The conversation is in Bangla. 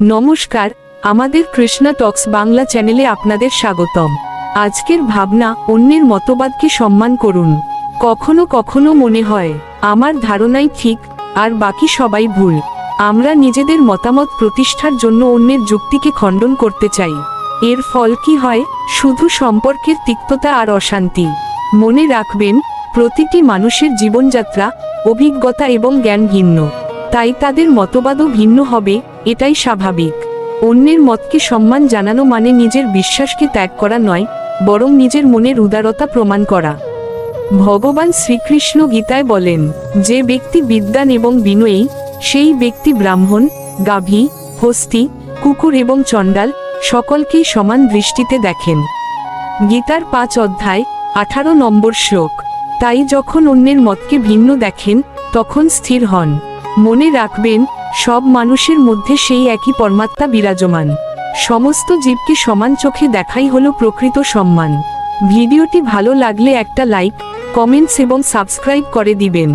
নমস্কার, আমাদের কৃষ্ণা টক্স বাংলা চ্যানেলে আপনাদের স্বাগতম। আজকের ভাবনা, অন্যের মতবাদকে সম্মান করুন। কখনো কখনো মনে হয়, আমার ধারণাই ঠিক, আর বাকি সবাই ভুল। আমরা নিজেদের মতামত প্রতিষ্ঠার জন্য অন্যের যুক্তিকে খণ্ডন করতে চাই। এর ফল কি হয়, শুধু সম্পর্কের তিক্ততা আর অশান্তি। মনে রাখবেন, প্রতিটি মানুষের জীবনযাত্রা, অভিজ্ঞতা এবং জ্ঞান ভিন্ন তাই তাদের মতবাদও ভিন্ন হবে, এটাই স্বাভাবিক। অন্যের মতকে সম্মান জানানো মানে নিজের বিশ্বাসকে ত্যাগ করা নয়, বরং নিজের মনের উদারতা প্রমাণ করা। ভগবান শ্রীকৃষ্ণ গীতায় বলেন, যে ব্যক্তি বিদ্যান এবং বিনয়ী, সেই ব্যক্তি ব্রাহ্মণ, গাভী, হস্তি, কুকুর এবং চণ্ডাল, সকলকেই সমান দৃষ্টিতে দেখেন। গীতার পাঁচ অধ্যায়, আঠারো নম্বর শ্লোক। তাই যখন অন্যের মতকে ভিন্ন দেখেন, তখন স্থির হন। মনে রাখবেন, সব মানুষের মধ্যে সেই একই পরমাত্মা বিরাজমান। সমস্ত জীবকে সমান চোখে দেখাই হল প্রকৃত সম্মান। ভিডিওটি ভালো লাগলে একটা লাইক, কমেন্টস এবং সাবস্ক্রাইব করে দিবেন।